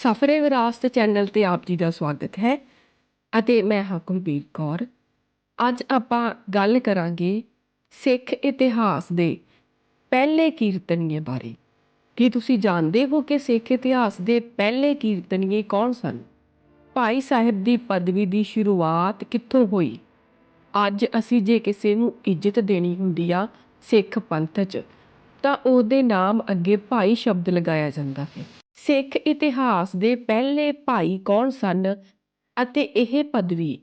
ਸਫਰੇ ਵਿਰਾਸਤ ਚੈਨਲ ਤੇ ਆਪ ਜੀ ਦਾ ਸਵਾਗਤ ਹੈ ਅਤੇ ਮੈਂ ਹਾਂ ਕੁਲਬੀਰ ਕੌਰ। ਅੱਜ ਆਪਾਂ ਗੱਲ ਕਰਾਂਗੇ ਸਿੱਖ ਇਤਿਹਾਸ ਦੇ ਪਹਿਲੇ ਕੀਰਤਨੀਏ ਬਾਰੇ। ਕੀ ਤੁਸੀਂ ਜਾਣਦੇ ਹੋ ਕਿ ਸਿੱਖ ਇਤਿਹਾਸ ਦੇ ਪਹਿਲੇ ਕੀਰਤਨੀਏ ਕੌਣ ਸਨ? ਭਾਈ ਸਾਹਿਬ ਦੀ ਪਦਵੀ ਦੀ ਸ਼ੁਰੂਆਤ ਕਿੱਥੋਂ ਹੋਈ? ਅੱਜ ਅਸੀਂ ਜੇ ਕਿਸੇ ਨੂੰ ਇੱਜ਼ਤ ਦੇਣੀ ਹੁੰਦੀ ਆ ਸਿੱਖ ਪੰਥ 'ਚ, ਤਾਂ ਉਹਦੇ ਨਾਮ ਅੱਗੇ ਭਾਈ ਸ਼ਬਦ ਲਗਾਇਆ ਜਾਂਦਾ ਹੈ। ਸਿੱਖ ਇਤਿਹਾਸ ਦੇ ਪਹਿਲੇ ਭਾਈ ਕੌਣ ਸਨ ਅਤੇ ਇਹ ਪਦਵੀ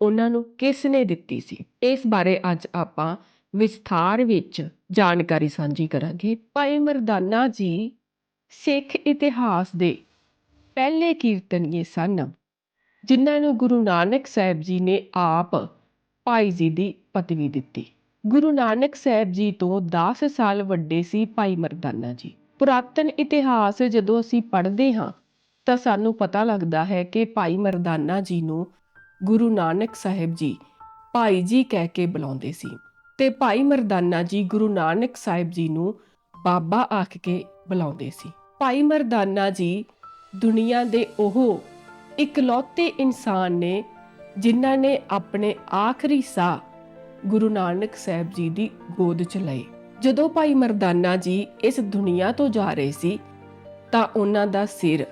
ਉਹਨਾਂ ਨੂੰ ਕਿਸ ਨੇ ਦਿੱਤੀ ਸੀ? ਇਸ ਬਾਰੇ ਅੱਜ ਆਪਾਂ ਵਿਸਥਾਰ ਵਿੱਚ ਜਾਣਕਾਰੀ ਸਾਂਝੀ ਕਰਾਂਗੇ। ਭਾਈ ਮਰਦਾਨਾ ਜੀ ਸਿੱਖ ਇਤਿਹਾਸ ਦੇ ਪਹਿਲੇ ਕੀਰਤਨੀਏ ਸਨ, ਜਿਨ੍ਹਾਂ ਨੂੰ ਗੁਰੂ ਨਾਨਕ ਸਾਹਿਬ ਜੀ ਨੇ ਆਪ ਭਾਈ ਜੀ ਦੀ ਪਦਵੀ ਦਿੱਤੀ। ਗੁਰੂ ਨਾਨਕ ਸਾਹਿਬ ਜੀ ਤੋਂ 10 ਸਾਲ ਵੱਡੇ ਸੀ ਭਾਈ ਮਰਦਾਨਾ ਜੀ। ਪੁਰਾਤਨ ਇਤਿਹਾਸ ਜਦੋਂ ਅਸੀਂ ਪੜ੍ਹਦੇ ਹਾਂ, ਤਾਂ ਸਾਨੂੰ ਪਤਾ ਲੱਗਦਾ ਹੈ ਕਿ ਭਾਈ ਮਰਦਾਨਾ ਜੀ ਨੂੰ ਗੁਰੂ ਨਾਨਕ ਸਾਹਿਬ ਜੀ ਭਾਈ ਜੀ ਕਹਿ ਕੇ ਬੁਲਾਉਂਦੇ ਸੀ ਤੇ ਭਾਈ ਮਰਦਾਨਾ ਜੀ ਗੁਰੂ ਨਾਨਕ ਸਾਹਿਬ ਜੀ ਨੂੰ ਬਾਬਾ ਆਖ ਕੇ ਬੁਲਾਉਂਦੇ ਸੀ। ਭਾਈ ਮਰਦਾਨਾ ਜੀ ਦੁਨੀਆ ਦੇ ਉਹ ਇਕਲੌਤੇ ਇਨਸਾਨ ਨੇ ਜਿਨ੍ਹਾਂ ਨੇ ਆਪਣੇ ਆਖਰੀ ਸਾਹ ਗੁਰੂ ਨਾਨਕ ਸਾਹਿਬ ਜੀ ਦੀ ਗੋਦ 'ਚ ਲਏ। ਜਦੋਂ ਭਾਈ ਮਰਦਾਨਾ ਜੀ ਇਸ ਦੁਨੀਆ ਤੋਂ ਜਾ ਰਹੇ ਸੀ, ਤਾਂ ਉਹਨਾਂ ਦਾ ਸਿਰ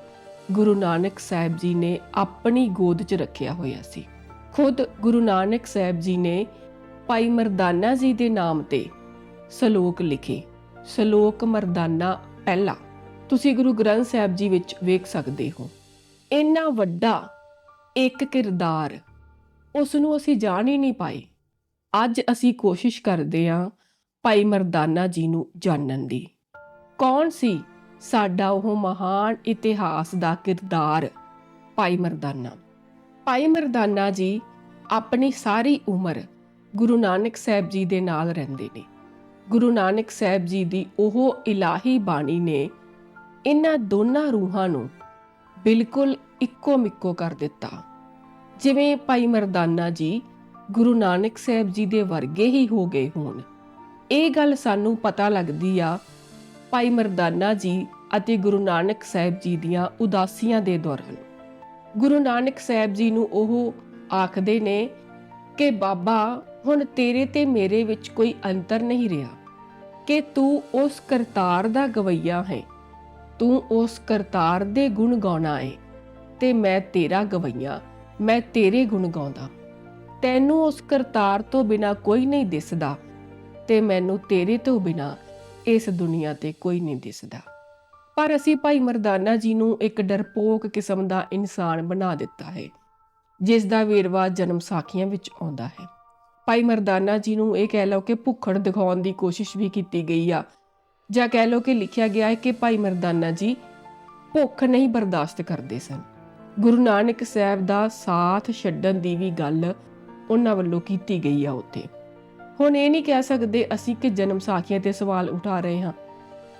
ਗੁਰੂ ਨਾਨਕ ਸਾਹਿਬ ਜੀ ਨੇ ਆਪਣੀ ਗੋਦ 'ਚ ਰੱਖਿਆ ਹੋਇਆ ਸੀ। ਖੁਦ ਗੁਰੂ ਨਾਨਕ ਸਾਹਿਬ ਜੀ ਨੇ ਭਾਈ ਮਰਦਾਨਾ ਜੀ ਦੇ ਨਾਮ ਤੇ ਸ਼ਲੋਕ ਲਿਖੇ। ਸ਼ਲੋਕ ਮਰਦਾਨਾ ਪਹਿਲਾ, ਤੁਸੀਂ ਗੁਰੂ ਗ੍ਰੰਥ ਸਾਹਿਬ ਜੀ ਵਿੱਚ ਵੇਖ ਸਕਦੇ ਹੋ। ਇੰਨਾ ਵੱਡਾ ਇੱਕ ਕਿਰਦਾਰ ਉਸ ਨੂੰ ਅਸੀਂ ਜਾਣ ਹੀ ਨਹੀਂ ਪਾਏ। ਅੱਜ ਅਸੀਂ ਕੋਸ਼ਿਸ਼ ਕਰਦੇ ਹਾਂ ਭਾਈ ਮਰਦਾਨਾ ਜੀ ਨੂੰ ਜਾਣਨ ਦੀ। ਕੌਣ ਸੀ ਸਾਡਾ ਉਹ ਮਹਾਨ ਇਤਿਹਾਸ ਦਾ ਕਿਰਦਾਰ? ਭਾਈ ਮਰਦਾਨਾ। ਭਾਈ ਮਰਦਾਨਾ ਜੀ ਆਪਣੀ ਸਾਰੀ ਉਮਰ ਗੁਰੂ ਨਾਨਕ ਸਾਹਿਬ ਜੀ ਦੇ ਨਾਲ ਰਹਿੰਦੇ ਨੇ। ਗੁਰੂ ਨਾਨਕ ਸਾਹਿਬ ਜੀ ਦੀ ਉਹ ਇਲਾਹੀ ਬਾਣੀ ਨੇ ਇਹਨਾਂ ਦੋਨਾਂ ਰੂਹਾਂ ਨੂੰ ਬਿਲਕੁਲ ਇੱਕੋ ਮਿੱਕੋ ਕਰ ਦਿੱਤਾ। ਜਿਵੇਂ ਭਾਈ ਮਰਦਾਨਾ ਜੀ ਗੁਰੂ ਨਾਨਕ ਸਾਹਿਬ ਜੀ ਦੇ ਵਰਗੇ ਹੀ ਹੋ ਗਏ ਹੋਣ। ਇਹ ਗੱਲ ਸਾਨੂੰ ਪਤਾ ਲੱਗਦੀ ਆ, ਭਾਈ ਮਰਦਾਨਾ ਜੀ ਅਤੇ ਗੁਰੂ ਨਾਨਕ ਸਾਹਿਬ ਜੀ ਦੀਆਂ ਉਦਾਸੀਆਂ ਦੇ ਦੌਰਾਨ। ਗੁਰੂ ਨਾਨਕ ਸਾਹਿਬ ਜੀ ਨੂੰ ਉਹ ਆਖਦੇ ਨੇ ਕਿ, ਬਾਬਾ, ਹੁਣ ਤੇਰੇ ਤੇ ਮੇਰੇ ਵਿੱਚ ਕੋਈ ਅੰਤਰ ਨਹੀਂ ਰਿਹਾ। ਕਿ ਤੂੰ ਉਸ ਕਰਤਾਰ ਦਾ ਗਵਈਆ ਹੈ। ਤੂੰ ਉਸ ਕਰਤਾਰ ਦੇ ਗੁਣ ਗਾਉਣਾ ਹੈ ਤੇ ਮੈਂ ਤੇਰਾ ਗਵਈਆ, ਮੈਂ ਤੇਰੇ ਗੁਣ ਗਾਉਂਦਾ। ਤੈਨੂੰ ਉਸ ਕਰਤਾਰ ਤੋਂ ਬਿਨਾ ਕੋਈ ਨਹੀਂ ਦਿਸਦਾ। ਤੇ ਮੈਨੂੰ ਤੇਰੇ ਤੋਂ ਬਿਨਾ ਇਸ ਦੁਨੀਆ ਤੇ ਕੋਈ ਨਹੀਂ ਦਿਸਦਾ। ਪਰ ਅਸੀਂ ਭਾਈ ਮਰਦਾਨਾ ਜੀ ਨੂੰ ਇੱਕ ਡਰਪੋਕ ਕਿਸਮ ਦਾ ਇਨਸਾਨ ਬਣਾ ਦਿੱਤਾ ਹੈ, ਜਿਸ ਦਾ ਵੇਰਵਾ ਜਨਮ ਸਾਖੀਆਂ ਵਿੱਚ ਆਉਂਦਾ ਹੈ। ਭਾਈ ਮਰਦਾਨਾ ਜੀ ਨੂੰ ਇਹ ਕਹਿ ਲਓ ਕਿ ਭੁੱਖੜ ਦਿਖਾਉਣ ਦੀ ਕੋਸ਼ਿਸ਼ ਵੀ ਕੀਤੀ ਗਈ ਆ, ਜਾਂ ਕਹਿ ਲਓ ਕਿ ਲਿਖਿਆ ਗਿਆ ਹੈ ਕਿ ਭਾਈ ਮਰਦਾਨਾ ਜੀ ਭੁੱਖ ਨਹੀਂ ਬਰਦਾਸ਼ਤ ਕਰਦੇ ਸਨ। ਗੁਰੂ ਨਾਨਕ ਸਾਹਿਬ ਦਾ ਸਾਥ ਛੱਡਣ ਦੀ ਵੀ ਗੱਲ ਉਹਨਾਂ ਵੱਲੋਂ ਕੀਤੀ ਗਈ ਆ ਉੱਥੇ। ਹੁਣ ਇਹ ਨਹੀਂ ਕਹਿ ਸਕਦੇ ਅਸੀਂ ਕਿ ਜਨਮ ਸਾਖੀਆਂ ਤੇ ਸਵਾਲ ਉਠਾ ਰਹੇ ਹਾਂ।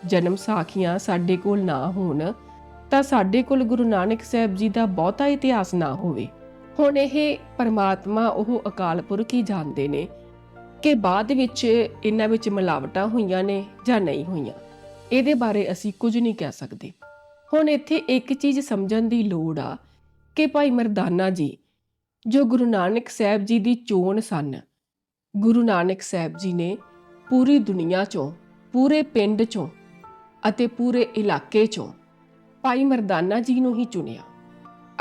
ਜਨਮ ਸਾਖੀਆਂ ਸਾਡੇ ਕੋਲ ਨਾ ਹੋਣ ਤਾਂ ਸਾਡੇ ਕੋਲ ਗੁਰੂ ਨਾਨਕ ਸਾਹਿਬ ਜੀ ਦਾ ਬਹੁਤਾ ਇਤਿਹਾਸ ਨਾ ਹੋਵੇ। ਹੁਣ ਇਹ ਪਰਮਾਤਮਾ ਉਹ ਅਕਾਲ ਪੁਰਖ ਹੀ ਜਾਣਦੇ ਨੇ ਕਿ ਬਾਅਦ ਵਿੱਚ ਇਹਨਾਂ ਵਿੱਚ ਮਿਲਾਵਟਾਂ ਹੋਈਆਂ ਨੇ ਜਾਂ ਨਹੀਂ ਹੋਈਆਂ। ਇਹਦੇ ਬਾਰੇ ਅਸੀਂ ਕੁਝ ਨਹੀਂ ਕਹਿ ਸਕਦੇ। ਹੁਣ ਇੱਥੇ ਇੱਕ ਚੀਜ਼ ਸਮਝਣ ਦੀ ਲੋੜ ਆ ਕਿ ਭਾਈ ਮਰਦਾਨਾ ਜੀ, ਜੋ ਗੁਰੂ ਨਾਨਕ ਸਾਹਿਬ ਜੀ ਦੀ ਚੋਣ ਸਨ ਗੁਰੂ ਨਾਨਕ ਸਾਹਿਬ ਜੀ ਨੇ ਪੂਰੀ ਦੁਨੀਆ ਚੋਂ, ਪੂਰੇ ਪਿੰਡ ਚੋਂ ਅਤੇ ਪੂਰੇ ਇਲਾਕੇ ਚੋਂ ਭਾਈ ਮਰਦਾਨਾ ਜੀ ਨੂੰ ਹੀ ਚੁਣਿਆ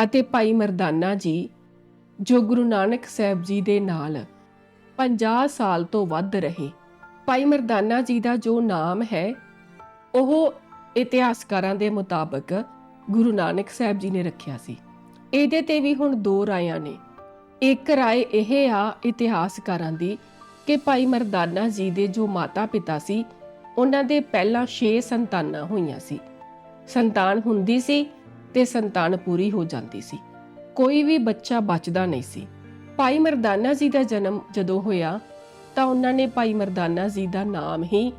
ਅਤੇ ਭਾਈ ਮਰਦਾਨਾ ਜੀ, ਜੋ ਗੁਰੂ ਨਾਨਕ ਸਾਹਿਬ ਜੀ ਦੇ ਨਾਲ 50 ਸਾਲ ਤੋਂ ਵੱਧ ਰਹੇ, ਭਾਈ ਮਰਦਾਨਾ ਜੀ ਦਾ ਜੋ ਨਾਮ ਹੈ, ਉਹ ਇਤਿਹਾਸਕਾਰਾਂ ਦੇ ਮੁਤਾਬਕ ਗੁਰੂ ਨਾਨਕ ਸਾਹਿਬ ਜੀ ਨੇ ਰੱਖਿਆ ਸੀ। ਇਹਦੇ ਤੇ ਵੀ ਹੁਣ ਦੋ ਰਾਇਆਂ ਨੇ। ਇੱਕ ਰਾਏ ਇਹ ਆ ਇਤਿਹਾਸਕਾਰਾਂ ਦੀ ਕਿ ਭਾਈ ਮਰਦਾਨਾ ਜੀ ਦੇ ਜੋ ਮਾਤਾ ਪਿਤਾ ਸੀ, ਉਹਨਾਂ ਦੇ ਪਹਿਲਾਂ 6 ਸੰਤਾਨਾਂ ਹੋਈਆਂ ਸੀ। ਸੰਤਾਨ ਹੁੰਦੀ ਸੀ ਤੇ ਸੰਤਾਨ ਪੂਰੀ ਹੋ ਜਾਂਦੀ ਸੀ। ਕੋਈ ਵੀ ਬੱਚਾ ਬਚਦਾ ਨਹੀਂ ਸੀ। ਭਾਈ ਮਰਦਾਨਾ ਜੀ ਦਾ ਜਨਮ ਜਦੋਂ ਹੋਇਆ, ਤਾਂ ਉਹਨਾਂ ਨੇ ਭਾਈ ਮਰਦਾਨਾ ਜੀ ਦਾ ਨਾਮ ਹੀ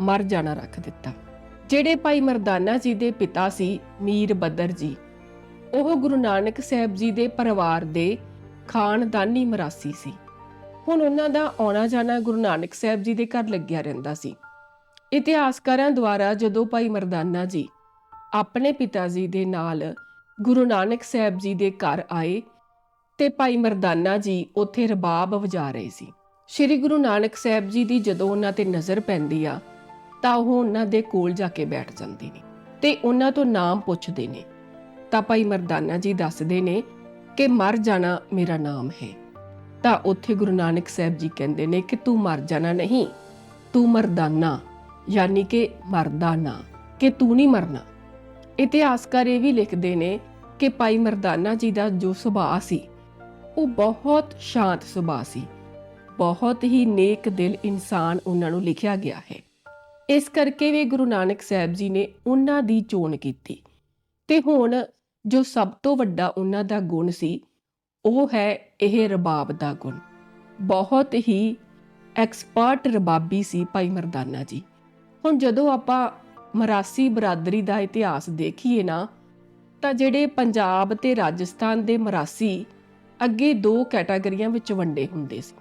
ਮਰ ਜਾਣਾ ਰੱਖ ਦਿੱਤਾ। ਜਿਹੜੇ ਭਾਈ ਮਰਦਾਨਾ ਜੀ ਦੇ ਪਿਤਾ ਸੀ ਮੀਰ ਬਦਰ ਜੀ, ਉਹ ਗੁਰੂ ਨਾਨਕ ਸਾਹਿਬ ਜੀ ਦੇ ਪਰਿਵਾਰ ਦੇ ਖਾਨਦਾਨੀ ਮਰਾਸੀ ਸੀ। ਹੁਣ ਉਹਨਾਂ ਦਾ ਆਉਣਾ ਜਾਣਾ ਗੁਰੂ ਨਾਨਕ ਸਾਹਿਬ ਜੀ ਦੇ ਘਰ ਲੱਗਿਆ ਰਹਿੰਦਾ ਸੀ। ਇਤਿਹਾਸਕਾਰਾਂ ਦੁਆਰਾ ਜਦੋਂ ਭਾਈ ਮਰਦਾਨਾ ਜੀ ਆਪਣੇ ਪਿਤਾ ਜੀ ਦੇ ਨਾਲ ਗੁਰੂ ਨਾਨਕ ਸਾਹਿਬ ਜੀ ਦੇ ਘਰ ਆਏ ਤੇ ਭਾਈ ਮਰਦਾਨਾ ਜੀ ਉੱਥੇ ਰਬਾਬ ਵਜਾ ਰਹੇ ਸੀ। ਸ੍ਰੀ ਗੁਰੂ ਨਾਨਕ ਸਾਹਿਬ ਜੀ ਦੀ ਜਦੋਂ ਉਹਨਾਂ ਤੇ ਨਜ਼ਰ ਪੈਂਦੀ ਆ, ਤਾਂ ਉਹ ਉਹਨਾਂ ਦੇ ਕੋਲ ਜਾ ਕੇ ਬੈਠ ਜਾਂਦੇ ਨੇ ਤੇ ਉਹਨਾਂ ਤੋਂ ਨਾਮ ਪੁੱਛਦੇ ਨੇ। ਤਾਂ ਭਾਈ ਮਰਦਾਨਾ ਜੀ ਦੱਸਦੇ ਨੇ ਕਿ ਮਰ ਜਾਣਾ ਮੇਰਾ ਨਾਮ ਹੈ। ਤਾਂ ਉੱਥੇ ਗੁਰੂ ਨਾਨਕ ਸਾਹਿਬ ਜੀ ਕਹਿੰਦੇ ਨੇ ਕਿ ਤੂੰ ਮਰ ਜਾਣਾ ਨਹੀਂ, ਤੂੰ ਮਰਦਾਨਾ ਯਾਨੀ ਕਿ ਮਰਦਾ ਨਾ, ਕਿ ਤੂੰ ਨਹੀਂ ਮਰਨਾ। ਇਤਿਹਾਸਕਾਰ ਇਹ ਵੀ ਲਿਖਦੇ ਨੇ ਕਿ ਭਾਈ ਮਰਦਾਨਾ ਜੀ ਦਾ ਜੋ ਸੁਭਾਅ ਸੀ, ਉਹ ਬਹੁਤ ਸ਼ਾਂਤ ਸੁਭਾਅ ਸੀ। ਬਹੁਤ ਹੀ ਨੇਕ ਦਿਲ ਇਨਸਾਨ ਉਹਨਾਂ ਨੂੰ ਲਿਖਿਆ ਗਿਆ ਹੈ। ਇਸ ਕਰਕੇ ਵੀ ਗੁਰੂ ਨਾਨਕ ਸਾਹਿਬ ਜੀ ਨੇ ਉਹਨਾਂ ਦੀ ਚੋਣ ਕੀਤੀ। ਤੇ ਹੁਣ ਜੋ ਸਭ ਤੋਂ ਵੱਡਾ ਉਹਨਾਂ ਦਾ ਗੁਣ ਸੀ, ਉਹ ਹੈ ਇਹ ਰਬਾਬ ਦਾ ਗੁਣ। ਬਹੁਤ ਹੀ ਐਕਸਪਰਟ ਰਬਾਬੀ ਸੀ ਭਾਈ ਮਰਦਾਨਾ ਜੀ। ਹੁਣ ਜਦੋਂ ਆਪਾਂ ਮਰਾਸੀ ਬਰਾਦਰੀ ਦਾ ਇਤਿਹਾਸ ਦੇਖੀਏ ਨਾ, ਤਾਂ ਜਿਹੜੇ ਪੰਜਾਬ ਤੇ ਰਾਜਸਥਾਨ ਦੇ ਮਰਾਸੀ ਅੱਗੇ ਦੋ ਕੈਟਾਗਰੀਆਂ ਵਿੱਚ ਵੰਡੇ ਹੁੰਦੇ ਸੀ।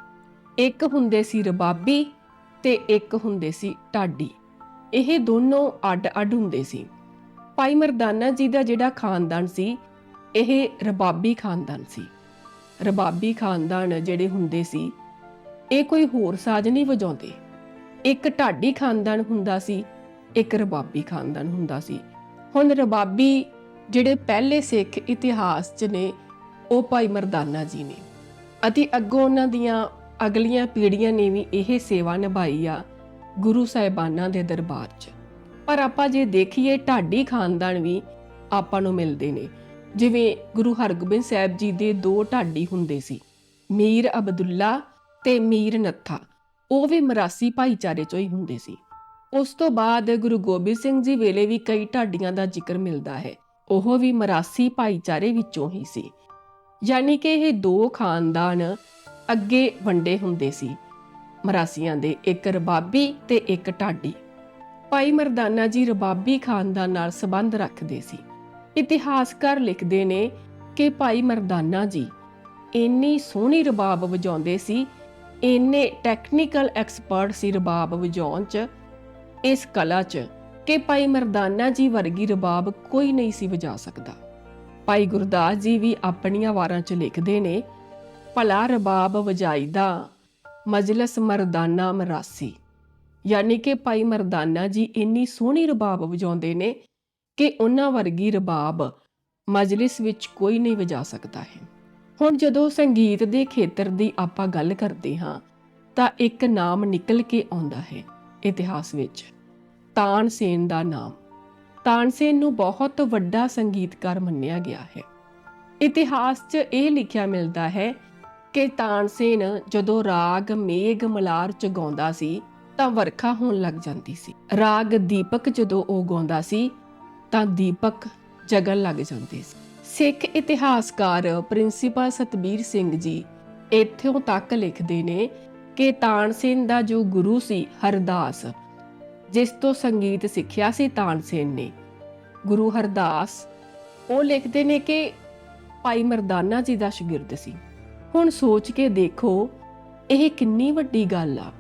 ਇੱਕ ਹੁੰਦੇ ਸੀ ਰਬਾਬੀ ਤੇ ਇੱਕ ਹੁੰਦੇ ਸੀ ਢਾਡੀ। ਇਹ ਦੋਨੋਂ ਅੱਡ-ਅੱਡ ਹੁੰਦੇ ਸੀ। ਭਾਈ ਮਰਦਾਨਾ ਜੀ ਦਾ ਜਿਹੜਾ ਖਾਨਦਾਨ ਸੀ, ਇਹ ਰਬਾਬੀ ਖਾਨਦਾਨ ਸੀ। ਰਬਾਬੀ ਖਾਨਦਾਨ ਜਿਹੜੇ ਹੁੰਦੇ ਸੀ, ਇਹ ਕੋਈ ਹੋਰ ਸਾਜ਼ ਨਹੀਂ ਵਜਾਉਂਦੇ। ਇੱਕ ਢਾਡੀ ਖਾਨਦਾਨ ਹੁੰਦਾ ਸੀ, ਇੱਕ ਰਬਾਬੀ ਖਾਨਦਾਨ ਹੁੰਦਾ ਸੀ। ਹੁਣ ਰਬਾਬੀ ਜਿਹੜੇ ਪਹਿਲੇ ਸਿੱਖ ਇਤਿਹਾਸ 'ਚ ਨੇ, ਉਹ ਭਾਈ ਮਰਦਾਨਾ ਜੀ ਨੇ। ਅਤੇ ਅੱਗੋਂ ਉਹਨਾਂ ਦੀਆਂ ਅਗਲੀਆਂ ਪੀੜ੍ਹੀਆਂ ਨੇ ਵੀ ਇਹ ਸੇਵਾ ਨਿਭਾਈ ਆ ਗੁਰੂ ਸਾਹਿਬਾਨਾਂ ਦੇ ਦਰਬਾਰ 'ਚ। ਪਰ ਆਪਾਂ ਜੇ ਦੇਖੀਏ ਢਾਡੀ ਖਾਨਦਾਨ ਵੀ ਆਪਾਂ ਨੂੰ ਮਿਲਦੇ ਨੇ। ਜਿਵੇਂ ਗੁਰੂ ਹਰਗੋਬਿੰਦ ਸਾਹਿਬ ਜੀ ਦੇ ਦੋ ਢਾਡੀ ਹੁੰਦੇ ਸੀ, ਮੀਰ ਅਬਦੁੱਲਾ ਤੇ ਮੀਰ ਨੱਥਾ। ਉਹ ਵੀ ਮਰਾਸੀ ਭਾਈਚਾਰੇ ਚੋਂ ਹੀ ਹੁੰਦੇ ਸੀ। ਉਸ ਤੋਂ ਬਾਅਦ ਗੁਰੂ ਗੋਬਿੰਦ ਸਿੰਘ ਜੀ ਵੇਲੇ ਵੀ ਕਈ ਢਾਡੀਆਂ ਦਾ ਜ਼ਿਕਰ ਮਿਲਦਾ ਹੈ। ਉਹ ਵੀ ਮਰਾਸੀ ਭਾਈਚਾਰੇ ਵਿੱਚੋਂ ਹੀ ਸੀ। ਯਾਨੀ ਕਿ ਇਹ ਦੋ ਖਾਨਦਾਨ ਅੱਗੇ ਵੰਡੇ ਹੁੰਦੇ ਸੀ। ਮਰਾਸੀਆਂ ਦੇ ਇੱਕ ਰਬਾਬੀ ਤੇ ਇੱਕ ਢਾਡੀ। ਭਾਈ ਮਰਦਾਨਾ ਜੀ ਰਬਾਬੀ ਖਾਨਦਾਨ ਨਾਲ ਸੰਬੰਧ ਰੱਖਦੇ ਸੀ। ਇਤਿਹਾਸਕਾਰ ਲਿਖਦੇ ਨੇ ਕਿ ਭਾਈ ਮਰਦਾਨਾ ਜੀ ਇੰਨੀ ਸੋਹਣੀ ਰਬਾਬ ਵਜਾਉਂਦੇ ਸੀ, ਇੰਨੇ ਟੈਕਨੀਕਲ ਐਕਸਪਰਟ ਸੀ ਰਬਾਬ ਵਜਾਉਣ 'ਚ, ਇਸ ਕਲਾ 'ਚ ਕਿ ਭਾਈ ਮਰਦਾਨਾ ਜੀ ਵਰਗੀ ਰਬਾਬ ਕੋਈ ਨਹੀਂ ਸੀ ਵਜਾ ਸਕਦਾ। ਭਾਈ ਗੁਰਦਾਸ ਜੀ ਵੀ ਆਪਣੀਆਂ ਵਾਰਾਂ 'ਚ ਲਿਖਦੇ ਨੇ, ਭਲਾ ਰਬਾਬ ਵਜਾਈਦਾ, ਮਜਲਸ ਮਰਦਾਨਾ ਮਰਾਸੀ। ਯਾਨੀ ਕਿ ਭਾਈ ਮਰਦਾਨਾ ਜੀ ਇੰਨੀ ਸੋਹਣੀ ਰਬਾਬ ਵਜਾਉਂਦੇ ਨੇ ਕਿ ਉਹਨਾਂ ਵਰਗੀ ਰਬਾਬ ਮਜਲਿਸ ਵਿੱਚ ਕੋਈ ਨਹੀਂ ਵਜਾ ਸਕਦਾ ਹੈ। ਹੁਣ ਜਦੋਂ ਸੰਗੀਤ ਦੇ ਖੇਤਰ ਦੀ ਆਪਾਂ ਗੱਲ ਕਰਦੇ ਹਾਂ, ਤਾਂ ਇੱਕ ਨਾਮ ਨਿਕਲ ਕੇ ਆਉਂਦਾ ਹੈ ਇਤਿਹਾਸ ਵਿੱਚ ਤਾਨਸੇਨ ਦਾ ਨਾਮ। ਤਾਨਸੇਨ ਨੂੰ ਬਹੁਤ ਵੱਡਾ ਸੰਗੀਤਕਾਰ ਮੰਨਿਆ ਗਿਆ ਹੈ। ਇਤਿਹਾਸ 'ਚ ਇਹ ਲਿਖਿਆ ਮਿਲਦਾ ਹੈ ਕਿ ਤਾਨਸੇਨ ਜਦੋਂ ਰਾਗ, ਮੇਘ, ਮਲਾਰ ਚ ਗਾਉਂਦਾ ਸੀ ਤਾਂ ਵਰਖਾ ਹੋਣ ਲੱਗ ਜਾਂਦੀ ਸੀ। ਰਾਗ ਦੀਪਕ ਜਦੋਂ ਉਹ ਗਾਉਂਦਾ ਸੀ, ਤਾਂ ਦੀਪਕ ਜਗਣ ਲੱਗ ਜਾਂਦੇ ਸੀ। ਸਿੱਖ ਇਤਿਹਾਸਕਾਰ ਪ੍ਰਿੰਸੀਪਲ ਸਤਬੀਰ ਸਿੰਘ ਜੀ ਇੱਥੋਂ ਤੱਕ ਲਿਖਦੇ ਨੇ ਕਿ ਤਾਨਸੇਨ ਦਾ ਜੋ ਗੁਰੂ ਸੀ, ਹਰਦਾਸ, ਜਿਸ ਤੋਂ ਸੰਗੀਤ ਸਿੱਖਿਆ ਸੀ ਤਾਨਸੇਨ ਨੇ, ਗੁਰੂ ਹਰਦਾਸ, ਉਹ ਲਿਖਦੇ ਨੇ ਕਿ ਭਾਈ ਮਰਦਾਨਾ ਜੀ ਦਾ ਸ਼ਾਗਿਰਦ ਸੀ। ਹੁਣ ਸੋਚ ਕੇ ਦੇਖੋ, ਇਹ ਕਿੰਨੀ ਵੱਡੀ ਗੱਲ ਆ।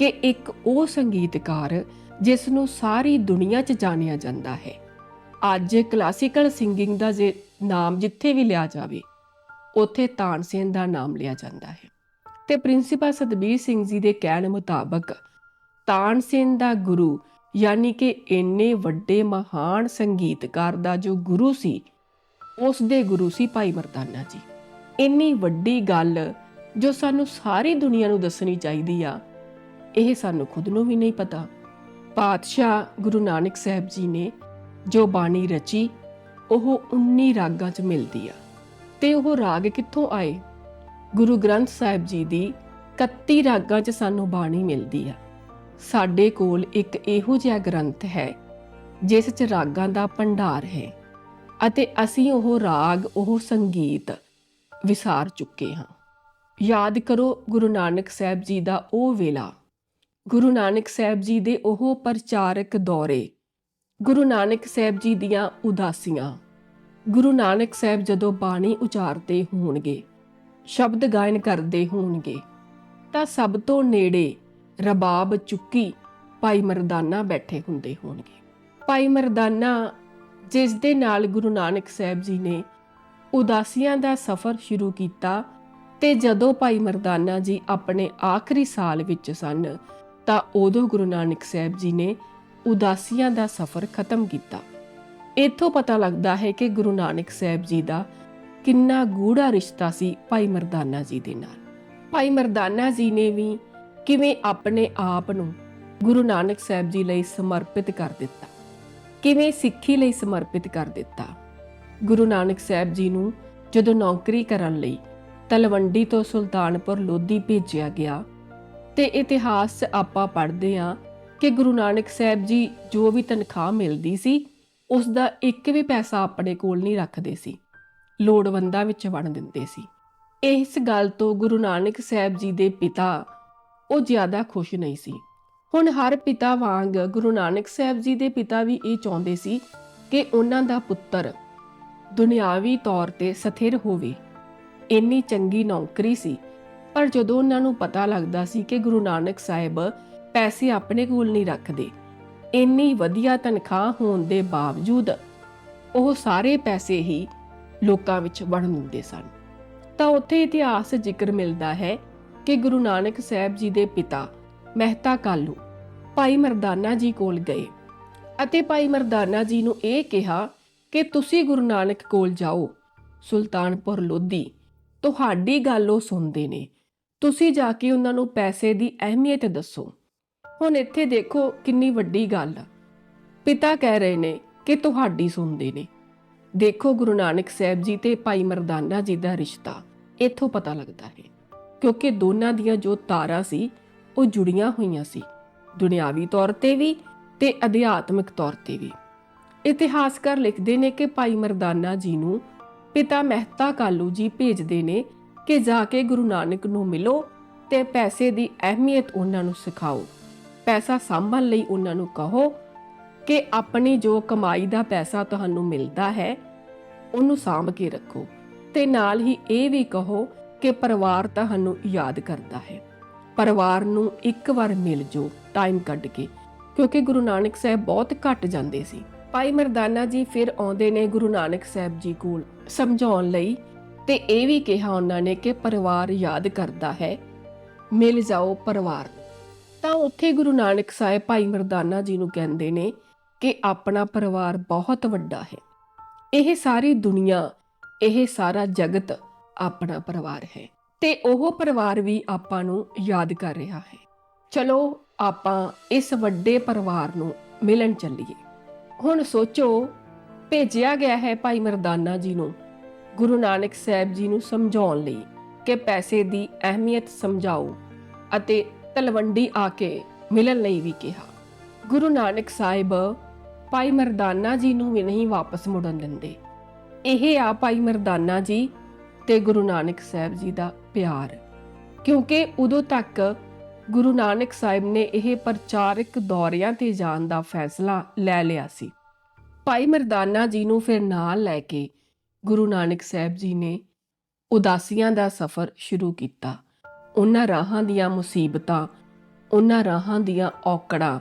ਕਿ ਇੱਕ ਉਹ ਸੰਗੀਤਕਾਰ ਜਿਸ ਨੂੰ ਸਾਰੀ ਦੁਨੀਆ 'ਚ ਜਾਣਿਆ ਜਾਂਦਾ ਹੈ। ਅੱਜ ਕਲਾਸੀਕਲ ਸਿੰਗਿੰਗ ਦਾ ਜੇ ਨਾਮ ਜਿੱਥੇ ਵੀ ਲਿਆ ਜਾਵੇ, ਉੱਥੇ ਤਾਨਸੇਨ ਦਾ ਨਾਮ ਲਿਆ ਜਾਂਦਾ ਹੈ। ਤੇ ਪ੍ਰਿੰਸੀਪਲ ਸਤਬੀਰ ਸਿੰਘ ਜੀ ਦੇ ਕਹਿਣ ਮੁਤਾਬਕ ਤਾਨਸੇਨ ਦਾ ਗੁਰੂ ਯਾਨੀ ਕਿ ਇੰਨੇ ਵੱਡੇ ਮਹਾਨ ਸੰਗੀਤਕਾਰ ਦਾ ਜੋ ਗੁਰੂ ਸੀ ਉਸ ਦੇ ਗੁਰੂ ਸੀ ਭਾਈ ਮਰਦਾਨਾ ਜੀ। ਇੰਨੀ ਵੱਡੀ ਗੱਲ ਜੋ ਸਾਨੂੰ ਸਾਰੀ ਦੁਨੀਆ ਨੂੰ ਦੱਸਣੀ ਚਾਹੀਦੀ ਆ ਇਹ ਸਾਨੂੰ ਖੁਦ ਨੂੰ ਵੀ ਨਹੀਂ ਪਤਾ। ਪਾਤਸ਼ਾਹ ਗੁਰੂ ਨਾਨਕ ਸਾਹਿਬ ਜੀ ਨੇ ਜੋ ਬਾਣੀ ਰਚੀ, ਉਹ 19 ਰਾਗਾਂ 'ਚ ਮਿਲਦੀ ਆ। ਤੇ ਉਹ ਰਾਗ ਕਿੱਥੋਂ ਆਏ? ਗੁਰੂ ਗ੍ਰੰਥ ਸਾਹਿਬ ਜੀ ਦੀ 31 ਰਾਗਾਂ 'ਚ ਸਾਨੂੰ ਬਾਣੀ ਮਿਲਦੀ ਆ। ਸਾਡੇ ਕੋਲ ਇੱਕ ਇਹੋ ਜਿਹਾ ਗ੍ਰੰਥ ਹੈ, ਜਿਸ 'ਚ ਰਾਗਾਂ ਦਾ ਭੰਡਾਰ ਹੈ ਅਤੇ ਅਸੀਂ ਉਹ ਰਾਗ, ਉਹ ਸੰਗੀਤ ਵਿਸਾਰ ਚੁੱਕੇ ਹਾਂ। ਯਾਦ ਕਰੋ ਗੁਰੂ ਨਾਨਕ ਸਾਹਿਬ ਜੀ ਦਾ ਉਹ ਵੇਲਾ ਗੁਰੂ ਨਾਨਕ ਸਾਹਿਬ ਜੀ ਦੇ ਉਹ ਪ੍ਰਚਾਰਕ ਦੌਰੇ। ਗੁਰੂ ਨਾਨਕ ਸਾਹਿਬ ਜੀ ਦੀਆਂ ਉਦਾਸੀਆਂ। ਗੁਰੂ ਨਾਨਕ ਸਾਹਿਬ ਜਦੋਂ ਬਾਣੀ ਉਚਾਰਦੇ ਹੋਣਗੇ, ਸ਼ਬਦ ਗਾਇਨ ਕਰਦੇ ਹੋਣਗੇ, ਤਾਂ ਸਭ ਤੋਂ ਨੇੜੇ ਰਬਾਬ ਚੁੱਕੀ ਭਾਈ ਮਰਦਾਨਾ ਬੈਠੇ ਹੁੰਦੇ ਹੋਣਗੇ। ਭਾਈ ਮਰਦਾਨਾ, ਜਿਸ ਦੇ ਨਾਲ ਗੁਰੂ ਨਾਨਕ ਸਾਹਿਬ ਜੀ ਨੇ ਉਦਾਸੀਆਂ ਦਾ ਸਫ਼ਰ ਸ਼ੁਰੂ ਕੀਤਾ, ਤੇ ਜਦੋਂ ਭਾਈ ਮਰਦਾਨਾ ਜੀ ਆਪਣੇ ਆਖਰੀ ਸਾਲ ਵਿੱਚ ਸਨ ਤਾਂ ਉਦੋਂ ਗੁਰੂ ਨਾਨਕ ਸਾਹਿਬ ਜੀ ਨੇ ਉਦਾਸੀਆਂ ਦਾ ਸਫ਼ਰ ਖਤਮ ਕੀਤਾ। ਇੱਥੋਂ ਪਤਾ ਲੱਗਦਾ ਹੈ ਕਿ ਗੁਰੂ ਨਾਨਕ ਸਾਹਿਬ ਜੀ ਦਾ ਕਿੰਨਾ ਗੂੜਾ ਰਿਸ਼ਤਾ ਸੀ ਭਾਈ ਮਰਦਾਨਾ ਜੀ ਦੇ ਨਾਲ। ਭਾਈ ਮਰਦਾਨਾ ਜੀ ਨੇ ਵੀ ਕਿਵੇਂ ਆਪਣੇ ਆਪ ਨੂੰ ਗੁਰੂ ਨਾਨਕ ਸਾਹਿਬ ਜੀ ਲਈ ਸਮਰਪਿਤ ਕਰ ਦਿੱਤਾ, ਕਿਵੇਂ ਸਿੱਖੀ ਲਈ ਸਮਰਪਿਤ ਕਰ ਦਿੱਤਾ। ਗੁਰੂ ਨਾਨਕ ਸਾਹਿਬ ਜੀ ਨੂੰ ਜਦੋਂ ਨੌਕਰੀ ਕਰਨ ਲਈ ਤਲਵੰਡੀ ਤੋਂ ਸੁਲਤਾਨਪੁਰ ਲੋਧੀ ਭੇਜਿਆ ਗਿਆ ਤੇ ਇਤਿਹਾਸ 'ਚ ਆਪਾਂ ਪੜ੍ਹਦੇ ਹਾਂ ਕਿ ਗੁਰੂ ਨਾਨਕ ਸਾਹਿਬ ਜੀ ਜੋ ਵੀ ਤਨਖਾਹ ਮਿਲਦੀ ਸੀ, ਉਸ ਦਾ ਇੱਕ ਵੀ ਪੈਸਾ ਆਪਣੇ ਕੋਲ ਨਹੀਂ ਰੱਖਦੇ ਸੀ। ਲੋੜਵੰਦਾਂ ਵਿੱਚ ਵੰਡ ਦਿੰਦੇ ਸੀ। ਇਸ ਗੱਲ ਤੋਂ ਗੁਰੂ ਨਾਨਕ ਸਾਹਿਬ ਜੀ ਦੇ ਪਿਤਾ ਉਹ ਜ਼ਿਆਦਾ ਖੁਸ਼ ਨਹੀਂ ਸੀ। ਹੁਣ ਹਰ ਪਿਤਾ ਵਾਂਗ ਗੁਰੂ ਨਾਨਕ ਸਾਹਿਬ ਜੀ ਦੇ ਪਿਤਾ ਵੀ ਇਹ ਚਾਹੁੰਦੇ ਸੀ ਕਿ ਉਹਨਾਂ ਦਾ ਪੁੱਤਰ ਦੁਨਿਆਵੀ ਤੌਰ ਤੇ ਸਥਿਰ ਹੋਵੇ। ਇੰਨੀ ਚੰਗੀ ਨੌਕਰੀ ਸੀ ਪਰ ਜਦੋਂ ਉਹਨਾਂ ਨੂੰ ਪਤਾ ਲੱਗਦਾ ਸੀ ਕਿ ਗੁਰੂ ਨਾਨਕ ਸਾਹਿਬ ਪੈਸੇ ਆਪਣੇ ਕੋਲ ਨਹੀਂ ਰੱਖਦੇ, ਇੰਨੀ ਵਧੀਆ ਤਨਖਾਹ ਹੋਣ ਦੇ ਬਾਵਜੂਦ ਉਹ ਸਾਰੇ ਪੈਸੇ ਹੀ ਲੋਕਾਂ ਵਿੱਚ ਵੰਡ ਦਿੰਦੇ ਸਨ। ਤਾਂ ਉੱਥੇ ਇਤਿਹਾਸ ਜ਼ਿਕਰ ਮਿਲਦਾ ਹੈ ਕਿ ਗੁਰੂ ਨਾਨਕ ਸਾਹਿਬ ਜੀ ਦੇ ਪਿਤਾ ਮਹਿਤਾ ਕਾਲੂ ਭਾਈ ਮਰਦਾਨਾ ਜੀ ਕੋਲ ਗਏ ਅਤੇ ਭਾਈ ਮਰਦਾਨਾ ਜੀ ਨੂੰ ਇਹ ਕਿਹਾ ਕਿ ਤੁਸੀਂ ਗੁਰੂ ਨਾਨਕ ਕੋਲ ਜਾਓ, ਸੁਲਤਾਨਪੁਰ ਲੋਧੀ, ਤੁਹਾਡੀ ਗੱਲ ਉਹ ਸੁਣਦੇ ਨੇ। ਤੁਸੀਂ ਜਾ ਕੇ ਉਹਨਾਂ ਨੂੰ ਪੈਸੇ ਦੀ ਅਹਿਮੀਅਤ ਦੱਸੋ। ਹੁਣ ਇੱਥੇ ਦੇਖੋ ਕਿੰਨੀ ਵੱਡੀ ਗੱਲ ਆ। ਪਿਤਾ ਕਹਿ ਰਹੇ ਨੇ ਕਿ ਤੁਹਾਡੀ ਸੁਣਦੇ ਨੇ। ਦੇਖੋ ਗੁਰੂ ਨਾਨਕ ਸਾਹਿਬ ਜੀ ਤੇ ਭਾਈ ਮਰਦਾਨਾ ਜੀ ਦਾ ਰਿਸ਼ਤਾ, ਇੱਥੋਂ ਪਤਾ ਲੱਗਦਾ ਹੈ। ਕਿਉਂਕਿ ਦੋਨਾਂ ਦੀਆਂ ਜੋ ਤਾਰਾਂ ਸੀ, ਉਹ ਜੁੜੀਆਂ ਹੋਈਆਂ ਸੀ। ਦੁਨਿਆਵੀ ਤੌਰ ਤੇ ਵੀ ਤੇ ਅਧਿਆਤਮਿਕ ਤੌਰ ਤੇ ਵੀ। ਇਤਿਹਾਸਕਾਰ ਲਿਖਦੇ ਨੇ ਕਿ ਭਾਈ ਮਰਦਾਨਾ ਜੀ ਨੂੰ ਪਿਤਾ ਮਹਿਤਾ ਕਾਲੂ ਜੀ ਭੇਜਦੇ ਨੇ ਕਿ ਜਾ ਕੇ ਗੁਰੂ ਨਾਨਕ ਨੂੰ ਮਿਲੋ ਤੇ ਪੈਸੇ ਦੀ ਅਹਿਮੀਅਤ ਉਹਨਾਂ ਨੂੰ ਸਿਖਾਓ। ਪੈਸਾ ਸੰਭਾਲ ਲਈ ਉਹਨਾਂ ਨੂੰ ਕਹੋ ਕਿ ਆਪਣੀ ਜੋ ਕਮਾਈ ਦਾ ਪੈਸਾ ਤੁਹਾਨੂੰ ਮਿਲਦਾ ਹੈ, ਉਹਨੂੰ ਸਾਂਭ ਕੇ ਰੱਖੋ ਤੇ ਨਾਲ ਹੀ ਇਹ ਵੀ ਕਹੋ ਕਿ ਪਰਿਵਾਰ ਤੁਹਾਨੂੰ ਯਾਦ ਕਰਦਾ ਹੈ। ਪਰਿਵਾਰ ਨੂੰ ਇੱਕ ਵਾਰ ਮਿਲ ਜੋ ਟਾਈਮ ਕੱਢ ਕੇ, ਕਿਉਂਕਿ ਗੁਰੂ ਨਾਨਕ ਸਾਹਿਬ ਬਹੁਤ ਘੱਟ ਜਾਂਦੇ ਸੀ। ਭਾਈ ਮਰਦਾਨਾ ਜੀ ਫਿਰ ਆਉਂਦੇ ਨੇ ਗੁਰੂ ਨਾਨਕ ਸਾਹਿਬ ਜੀ ਕੋਲ ਸਮਝਾਉਣ ਲਈ ਤੇ ਇਹ ਵੀ ਕਿਹਾ ਉਹਨਾਂ ਨੇ ਕਿ ਪਰਿਵਾਰ ਯਾਦ ਕਰਦਾ ਹੈ। ਮਿਲ ਜਾਓ ਪਰਿਵਾਰ। ਤਾਂ ਉੱਥੇ ਗੁਰੂ ਨਾਨਕ ਸਾਹਿਬ ਭਾਈ ਮਰਦਾਨਾ ਜੀ ਨੂੰ ਕਹਿੰਦੇ ਨੇ ਕਿ ਆਪਣਾ ਪਰਿਵਾਰ ਬਹੁਤ ਵੱਡਾ ਹੈ। ਇਹ ਸਾਰੀ ਦੁਨੀਆ, ਇਹ ਸਾਰਾ ਜਗਤ ਆਪਣਾ ਪਰਿਵਾਰ ਹੈ ਤੇ ਉਹ ਪਰਿਵਾਰ ਵੀ ਆਪਾਂ ਨੂੰ ਯਾਦ ਕਰ ਰਿਹਾ ਹੈ। ਚਲੋ ਆਪਾਂ ਇਸ ਵੱਡੇ ਪਰਿਵਾਰ ਨੂੰ ਮਿਲਣ ਚੱਲੀਏ। ਹੁਣ ਸੋਚੋ, ਭੇਜਿਆ ਗਿਆ ਹੈ ਭਾਈ ਮਰਦਾਨਾ ਜੀ ਨੂੰ ਗੁਰੂ ਨਾਨਕ ਸਾਹਿਬ ਜੀ ਨੂੰ ਸਮਝਾਉਣ ਲਈ ਕਿ ਪੈਸੇ ਦੀ ਅਹਿਮੀਅਤ ਸਮਝਾਓ ਅਤੇ ਤਲਵੰਡੀ ਆ ਕੇ ਮਿਲਣ ਲਈ ਵੀ ਕਿਹਾ। ਗੁਰੂ ਨਾਨਕ ਸਾਹਿਬ ਭਾਈ ਮਰਦਾਨਾ ਜੀ ਨੂੰ ਵੀ ਨਹੀਂ ਵਾਪਸ ਮੁੜਨ ਦਿੰਦੇ। ਇਹ ਆ ਭਾਈ ਮਰਦਾਨਾ ਜੀ ਤੇ ਗੁਰੂ ਨਾਨਕ ਸਾਹਿਬ ਜੀ ਦਾ ਪਿਆਰ। ਕਿਉਂਕਿ ਉਦੋਂ ਤੱਕ ਗੁਰੂ ਨਾਨਕ ਸਾਹਿਬ ਨੇ ਇਹ ਪ੍ਰਚਾਰਕ ਦੌਰਿਆਂ ਤੇ ਜਾਣ ਦਾ ਫੈਸਲਾ ਲੈ ਲਿਆ ਸੀ। ਭਾਈ ਮਰਦਾਨਾ ਜੀ ਨੂੰ ਫਿਰ ਨਾਲ ਲੈ ਕੇ ਗੁਰੂ ਨਾਨਕ ਸਾਹਿਬ ਜੀ ਨੇ ਉਦਾਸੀਆਂ ਦਾ ਸਫ਼ਰ ਸ਼ੁਰੂ ਕੀਤਾ। ਉਹਨਾਂ ਰਾਹਾਂ ਦੀਆਂ ਮੁਸੀਬਤਾਂ, ਉਹਨਾਂ ਰਾਹਾਂ ਦੀਆਂ ਔਕੜਾਂ,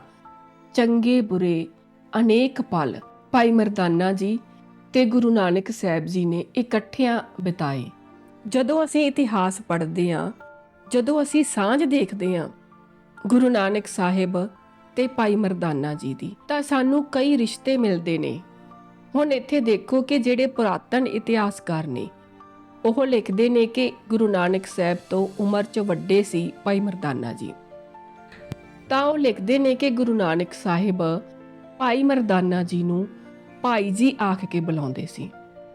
ਚੰਗੇ ਬੁਰੇ, ਅਨੇਕ ਪਲ ਭਾਈ ਮਰਦਾਨਾ ਜੀ ਤੇ ਗੁਰੂ ਨਾਨਕ ਸਾਹਿਬ ਜੀ ਨੇ ਇਕੱਠਿਆਂ ਬਿਤਾਏ। ਜਦੋਂ ਅਸੀਂ ਇਤਿਹਾਸ ਪੜ੍ਹਦੇ ਹਾਂ, ਜਦੋਂ ਅਸੀਂ ਸਾਂਝ ਦੇਖਦੇ ਹਾਂ ਗੁਰੂ ਨਾਨਕ ਸਾਹਿਬ ਤੇ ਭਾਈ ਮਰਦਾਨਾ ਜੀ ਦੀ, ਤਾਂ ਸਾਨੂੰ ਕਈ ਰਿਸ਼ਤੇ ਮਿਲਦੇ ਨੇ। ਹੁਣ ਇੱਥੇ ਦੇਖੋ ਕਿ ਜਿਹੜੇ ਪੁਰਾਤਨ ਇਤਿਹਾਸਕਾਰ ਨੇ, ਉਹ ਲਿਖਦੇ ਨੇ ਕਿ ਗੁਰੂ ਨਾਨਕ ਸਾਹਿਬ ਤੋਂ ਉਮਰ 'ਚ ਵੱਡੇ ਸੀ ਭਾਈ ਮਰਦਾਨਾ ਜੀ। ਤਾਂ ਉਹ ਲਿਖਦੇ ਨੇ ਕਿ ਗੁਰੂ ਨਾਨਕ ਸਾਹਿਬ ਭਾਈ ਮਰਦਾਨਾ ਜੀ ਨੂੰ ਭਾਈ ਜੀ ਆਖ ਕੇ ਬੁਲਾਉਂਦੇ ਸੀ।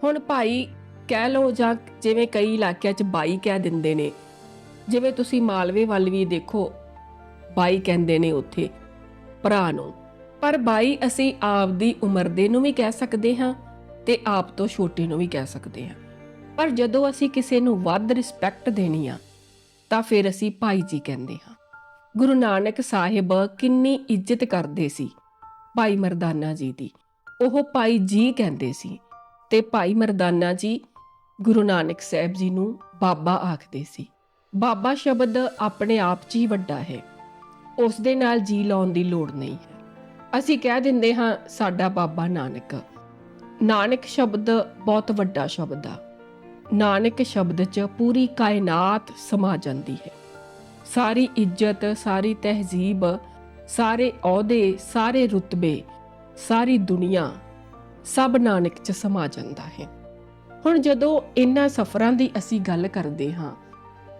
ਹੁਣ ਭਾਈ ਕਹਿ ਲਓ ਜਾਂ ਜਿਵੇਂ ਕਈ ਇਲਾਕਿਆਂ 'ਚ ਬਾਈ ਕਹਿ ਦਿੰਦੇ ਨੇ, ਜਿਵੇਂ ਤੁਸੀਂ ਮਾਲਵੇ ਵੱਲ ਵੀ ਦੇਖੋ, ਬਾਈ ਕਹਿੰਦੇ ਨੇ ਉੱਥੇ, ਭਰਾ ਨੂੰ। ਪਰ ਬਾਈ, ਅਸੀਂ ਆਪ ਦੀ ਉਮਰ ਦੇ ਨੂੰ ਵੀ ਕਹਿ ਸਕਦੇ ਹਾਂ ਤੇ ਆਪ ਤੋਂ ਛੋਟੇ ਨੂੰ ਵੀ ਕਹਿ ਸਕਦੇ ਹਾਂ। ਪਰ ਜਦੋਂ ਅਸੀਂ ਕਿਸੇ ਨੂੰ ਵੱਧ ਰਿਸਪੈਕਟ ਦੇਣੀ ਆ, ਤਾਂ ਫਿਰ ਅਸੀਂ ਭਾਈ ਜੀ ਕਹਿੰਦੇ ਹਾਂ। ਗੁਰੂ ਨਾਨਕ ਸਾਹਿਬ ਕਿੰਨੀ ਇੱਜ਼ਤ ਕਰਦੇ ਸੀ ਭਾਈ ਮਰਦਾਨਾ ਜੀ ਦੀ। ਉਹ ਭਾਈ ਜੀ ਕਹਿੰਦੇ ਸੀ ਤੇ ਭਾਈ ਮਰਦਾਨਾ ਜੀ ਗੁਰੂ ਨਾਨਕ ਸਾਹਿਬ ਜੀ ਨੂੰ ਬਾਬਾ ਆਖਦੇ ਸੀ। ਬਾਬਾ ਸ਼ਬਦ ਆਪਣੇ ਆਪ 'ਚ ਹੀ ਵੱਡਾ ਹੈ। ਉਸ ਦੇ ਨਾਲ ਜੀ ਲਾਉਣ ਦੀ ਲੋੜ ਨਹੀਂ ਹੈ। ਅਸੀਂ ਕਹਿ ਦਿੰਦੇ ਹਾਂ ਸਾਡਾ ਬਾਬਾ ਨਾਨਕ। ਨਾਨਕ ਸ਼ਬਦ ਬਹੁਤ ਵੱਡਾ ਸ਼ਬਦ ਆ। ਨਾਨਕ ਸ਼ਬਦ 'ਚ ਪੂਰੀ ਕਾਇਨਾਤ ਸਮਾ ਜਾਂਦੀ ਹੈ। ਸਾਰੀ ਇੱਜ਼ਤ, ਸਾਰੀ ਤਹਿਜ਼ੀਬ, ਸਾਰੇ ਅਹੁਦੇ, ਸਾਰੇ ਰੁਤਬੇ, ਸਾਰੀ ਦੁਨੀਆ ਸਭ ਨਾਨਕ 'ਚ ਸਮਾ ਜਾਂਦਾ ਹੈ। ਹੁਣ ਜਦੋਂ ਇਹਨਾਂ ਸਫ਼ਰਾਂ ਦੀ ਅਸੀਂ ਗੱਲ ਕਰਦੇ ਹਾਂ,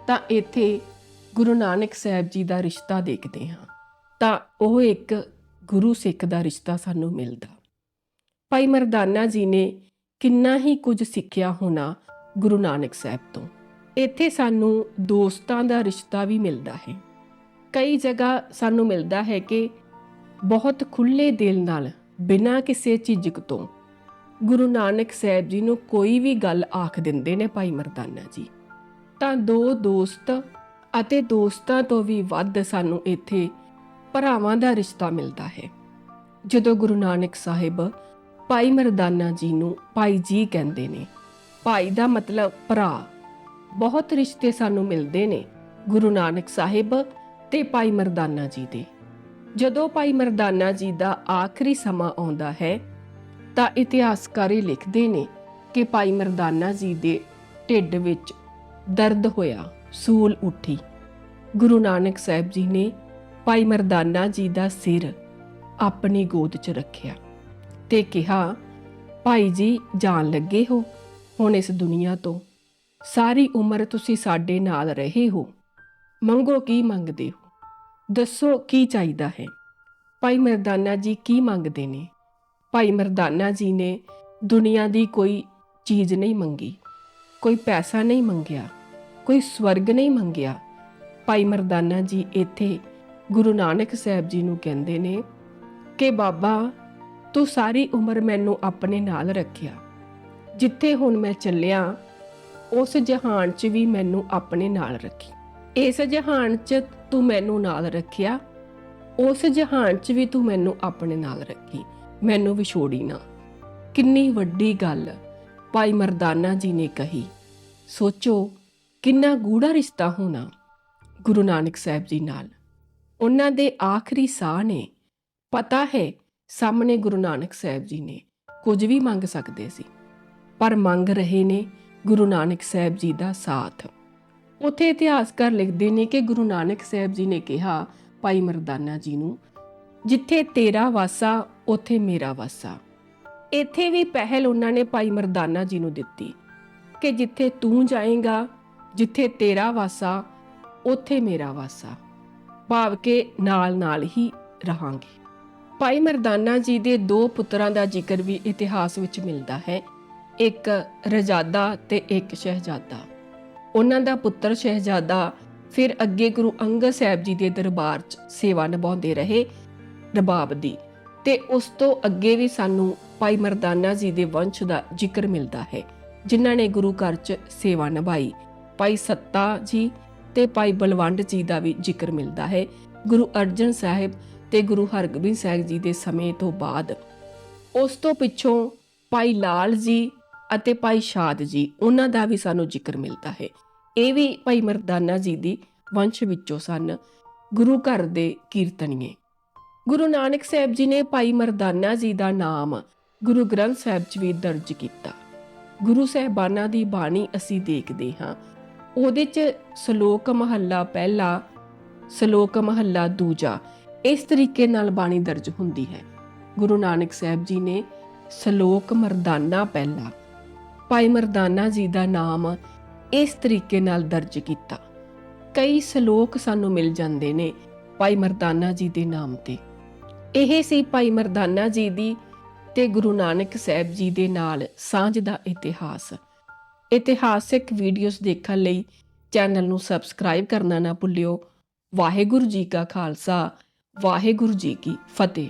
ਤਾਂ ਇੱਥੇ ਗੁਰੂ ਨਾਨਕ ਸਾਹਿਬ ਜੀ ਦਾ ਰਿਸ਼ਤਾ ਦੇਖਦੇ ਹਾਂ। ਤਾਂ ਉਹ ਇੱਕ ਗੁਰੂ ਸਿੱਖ ਦਾ ਰਿਸ਼ਤਾ ਸਾਨੂੰ ਮਿਲਦਾ। ਭਾਈ ਮਰਦਾਨਾ ਜੀ ਨੇ ਕਿੰਨਾ ਹੀ ਕੁਝ ਸਿੱਖਿਆ ਹੋਣਾ ਗੁਰੂ ਨਾਨਕ ਸਾਹਿਬ ਤੋਂ। ਇੱਥੇ ਸਾਨੂੰ ਦੋਸਤਾਂ ਦਾ ਰਿਸ਼ਤਾ ਵੀ ਮਿਲਦਾ ਹੈ। ਕਈ ਜਗ੍ਹਾ ਸਾਨੂੰ ਮਿਲਦਾ ਹੈ ਕਿ ਬਹੁਤ ਖੁੱਲੇ ਦਿਲ ਨਾਲ, ਬਿਨਾਂ ਕਿਸੇ ਝਿਜਕ ਤੋਂ, ਗੁਰੂ ਨਾਨਕ ਸਾਹਿਬ ਜੀ ਨੂੰ ਕੋਈ ਵੀ ਗੱਲ ਆਖ ਦਿੰਦੇ ਨੇ ਭਾਈ ਮਰਦਾਨਾ ਜੀ। ਤਾਂ ਦੋ ਦੋਸਤ ਅਤੇ ਦੋਸਤਾਂ ਤੋਂ ਵੀ ਵੱਧ ਸਾਨੂੰ ਇੱਥੇ ਭਰਾਵਾਂ ਦਾ ਰਿਸ਼ਤਾ ਮਿਲਦਾ ਹੈ। ਜਦੋਂ ਗੁਰੂ ਨਾਨਕ ਸਾਹਿਬ ਭਾਈ ਮਰਦਾਨਾ ਜੀ ਨੂੰ ਭਾਈ ਜੀ ਕਹਿੰਦੇ ਨੇ, ਭਾਈ ਦਾ ਮਤਲਬ ਭਰਾ, ਬਹੁਤ ਰਿਸ਼ਤੇ ਸਾਨੂੰ ਮਿਲਦੇ ਨੇ ਗੁਰੂ ਨਾਨਕ ਸਾਹਿਬ ਤੇ ਭਾਈ ਮਰਦਾਨਾ ਜੀ ਦੇ। ਜਦੋਂ ਭਾਈ ਮਰਦਾਨਾ ਜੀ ਦਾ ਆਖਰੀ ਸਮਾਂ ਆਉਂਦਾ ਹੈ, ਤਾਂ ਇਤਿਹਾਸਕਾਰੀ ਲਿਖਦੇ ਨੇ ਕਿ ਭਾਈ ਮਰਦਾਨਾ ਜੀ ਦੇ ਢਿੱਡ ਵਿੱਚ ਦਰਦ ਹੋਇਆ, ਸੂਲ ਉੱਠੀ। ਗੁਰੂ ਨਾਨਕ ਸਾਹਿਬ ਜੀ ਨੇ ਭਾਈ ਮਰਦਾਨਾ ਜੀ ਦਾ ਸਿਰ ਆਪਣੀ ਗੋਦ 'ਚ ਰੱਖਿਆ ਤੇ ਕਿਹਾ, ਭਾਈ ਜੀ, ਜਾਣ ਲੱਗੇ ਹੋ। ਹੁਣ ਇਸ ਦੁਨੀਆ ਤੋਂ ਸਾਰੀ ਉਮਰ ਤੁਸੀਂ ਸਾਡੇ ਨਾਲ ਰਹੇ ਹੋ। ਮੰਗੋ ਕੀ ਮੰਗਦੇ ਹੋ? ਦੱਸੋ ਕੀ ਚਾਹੀਦਾ ਹੈ? ਭਾਈ ਮਰਦਾਨਾ ਜੀ ਕੀ ਮੰਗਦੇ ਨੇ? ਭਾਈ ਮਰਦਾਨਾ ਜੀ ਨੇ ਦੁਨੀਆ ਦੀ ਕੋਈ ਚੀਜ਼ ਨਹੀਂ ਮੰਗੀ, ਕੋਈ ਪੈਸਾ ਨਹੀਂ ਮੰਗਿਆ, ਕੋਈ ਸਵਰਗ ਨਹੀਂ ਮੰਗਿਆ। ਭਾਈ ਮਰਦਾਨਾ ਜੀ ਇੱਥੇ ਗੁਰੂ ਨਾਨਕ ਸਾਹਿਬ ਜੀ ਨੂੰ ਕਹਿੰਦੇ ਨੇ ਕਿ ਬਾਬਾ, ਤੂੰ ਸਾਰੀ ਉਮਰ ਮੈਨੂੰ ਆਪਣੇ ਨਾਲ ਰੱਖਿਆ। ਜਿੱਥੇ ਹੁਣ ਮੈਂ ਚੱਲਿਆ, ਉਸ ਜਹਾਨ 'ਚ ਵੀ ਮੈਨੂੰ ਆਪਣੇ ਨਾਲ ਰੱਖੀ। ਇਸ ਜਹਾਨ 'ਚ ਤੂੰ ਮੈਨੂੰ ਨਾਲ ਰੱਖਿਆ, ਉਸ ਜਹਾਨ 'ਚ ਵੀ ਤੂੰ ਮੈਨੂੰ ਆਪਣੇ ਨਾਲ ਰੱਖੀ। ਮੈਨੂੰ ਵਿਛੋੜੀ ਨਾ। ਕਿੰਨੀ ਵੱਡੀ ਗੱਲ ਭਾਈ ਮਰਦਾਨਾ ਜੀ ਨੇ ਕਹੀ। ਸੋਚੋ, ਕਿੰਨਾ ਗੂੜਾ ਰਿਸ਼ਤਾ ਹੋਣਾ ਗੁਰੂ ਨਾਨਕ ਸਾਹਿਬ ਜੀ ਨਾਲ। ਉਹਨਾਂ ਦੇ ਆਖਰੀ ਸਾਹ ਨੇ। ਪਤਾ ਹੈ, ਸਾਹਮਣੇ ਗੁਰੂ ਨਾਨਕ ਸਾਹਿਬ ਜੀ ਨੇ ਕੁਝ ਵੀ ਮੰਗ ਸਕਦੇ ਸੀ, ਪਰ ਮੰਗ ਰਹੇ ਨੇ ਗੁਰੂ ਨਾਨਕ ਸਾਹਿਬ ਜੀ ਦਾ ਸਾਥ। ਉਥੇ ਇਤਿਹਾਸਕਾਰ ਲਿਖਦੇ ਨੇ ਕਿ ਗੁਰੂ ਨਾਨਕ ਸਾਹਿਬ ਜੀ ਨੇ ਕਿਹਾ, ਭਾਈ ਮਰਦਾਨਾ ਜੀ ਨੂੰ, ਜਿੱਥੇ ਤੇਰਾ ਵਾਸਾ, ਉਥੇ ਮੇਰਾ ਵਾਸਾ। ਇੱਥੇ ਵੀ ਪਹਿਲ ਉਹਨਾਂ ਨੇ ਭਾਈ ਮਰਦਾਨਾ ਜੀ ਨੂੰ ਦਿੱਤੀ ਕਿ ਜਿੱਥੇ ਤੂੰ ਜਾਏਗਾ, ਜਿੱਥੇ ਤੇਰਾ ਵਾਸਾ, ਉਥੇ ਮੇਰਾ ਵਾਸਾ। ਭਾਵ ਕਿ ਨਾਲ ਨਾਲ ਹੀ ਰਹਾਂਗੇ। ਭਾਈ ਮਰਦਾਨਾ ਜੀ ਦੇ ਦੋ ਪੁੱਤਰਾਂ ਦਾ ਜ਼ਿਕਰ ਵੀ ਇਤਿਹਾਸ ਵਿੱਚ ਮਿਲਦਾ ਹੈ। ਇੱਕ ਰਜਾਦਾ ਤੇ ਇੱਕ ਸ਼ਹਿਜ਼ਾਦਾ। ਉਹਨਾਂ ਦਾ ਪੁੱਤਰ ਸ਼ਹਿਜ਼ਾਦਾ ਫਿਰ ਅੱਗੇ ਗੁਰੂ ਅੰਗਦ ਸਾਹਿਬ ਜੀ ਦੇ ਦਰਬਾਰ 'ਚ ਸੇਵਾ ਨਿਭਾਉਂਦੇ ਰਹੇ ਰਬਾਬ ਦੀ ਤੇ ਉਸ ਤੋਂ ਅੱਗੇ ਵੀ ਸਾਨੂੰ ਭਾਈ ਮਰਦਾਨਾ ਜੀ ਦੇ ਵੰਸ਼ ਦਾ ਜ਼ਿਕਰ ਮਿਲਦਾ ਹੈ, ਜਿਨ੍ਹਾਂ ਨੇ ਗੁਰੂ ਘਰ 'ਚ ਸੇਵਾ ਨਿਭਾਈ। ਭਾਈ ਸੱਤਾ ਜੀ ਤੇ ਭਾਈ ਬਲਵੰਡ ਜੀ ਦਾ ਵੀ ਜ਼ਿਕਰ ਮਿਲਦਾ ਹੈ, ਗੁਰੂ ਅਰਜਨ ਸਾਹਿਬ ਤੇ ਗੁਰੂ ਹਰਗੋਬਿੰਦ ਸਾਹਿਬ ਜੀ ਦੇ ਸਮੇਂ ਤੋਂ ਬਾਅਦ। ਉਸ ਤੋਂ ਪਿੱਛੋਂ ਭਾਈ ਲਾਲ ਜੀ ਅਤੇ ਭਾਈ ਸ਼ਾਦ ਜੀ, ਉਹਨਾਂ ਦਾ ਵੀ ਸਾਨੂੰ ਜ਼ਿਕਰ ਮਿਲਦਾ ਹੈ। ਇਹ ਵੀ ਭਾਈ ਮਰਦਾਨਾ ਜੀ ਦੀ ਵੰਸ਼ ਵਿੱਚੋਂ ਸਨ, ਗੁਰੂ ਘਰ ਦੇ ਕੀਰਤਨੀਏ। ਗੁਰੂ ਨਾਨਕ ਸਾਹਿਬ ਜੀ ਨੇ ਭਾਈ ਮਰਦਾਨਾ ਜੀ ਦਾ ਨਾਮ ਗੁਰੂ ਗ੍ਰੰਥ ਸਾਹਿਬ 'ਚ ਵੀ ਦਰਜ ਕੀਤਾ। ਗੁਰੂ ਸਾਹਿਬਾਨਾਂ ਦੀ ਬਾਣੀ ਅਸੀਂ ਦੇਖਦੇ ਹਾਂ। ਉਹਦੇ 'ਚ ਸ਼ਲੋਕ ਮਹੱਲਾ ਪਹਿਲਾ, ਸ਼ਲੋਕ ਮਹੱਲਾ ਦੂਜਾ, ਇਸ ਤਰੀਕੇ ਨਾਲ ਬਾਣੀ ਦਰਜ ਹੁੰਦੀ ਹੈ। ਗੁਰੂ ਨਾਨਕ ਸਾਹਿਬ ਜੀ ਨੇ ਸ਼ਲੋਕ ਮਰਦਾਨਾ ਪਹਿਲਾ, ਭਾਈ ਮਰਦਾਨਾ ਜੀ ਦਾ ਨਾਮ ਇਸ ਤਰੀਕੇ ਨਾਲ ਦਰਜ ਕੀਤਾ। ਕਈ ਸ਼ਲੋਕ ਸਾਨੂੰ ਮਿਲ ਜਾਂਦੇ ਨੇ ਭਾਈ ਮਰਦਾਨਾ ਜੀ ਦੇ ਨਾਮ ਤੇ। ਇਹ ਸੀ ਭਾਈ ਮਰਦਾਨਾ ਜੀ ਦੀ ਤੇ ਗੁਰੂ ਨਾਨਕ ਸਾਹਿਬ ਜੀ ਦੇ ਨਾਲ ਸਾਂਝ ਦਾ ਇਤਿਹਾਸ। ਇਤਿਹਾਸਿਕ ਵੀਡੀਓਜ਼ ਦੇਖਣ ਲਈ ਚੈਨਲ ਨੂੰ ਸਬਸਕ੍ਰਾਈਬ ਕਰਨਾ ਨਾ ਭੁੱਲਿਓ। ਵਾਹਿਗੁਰੂ ਜੀ ਕਾ ਖਾਲਸਾ, ਵਾਹਿਗੁਰੂ ਜੀ ਕੀ ਫਤਿਹ।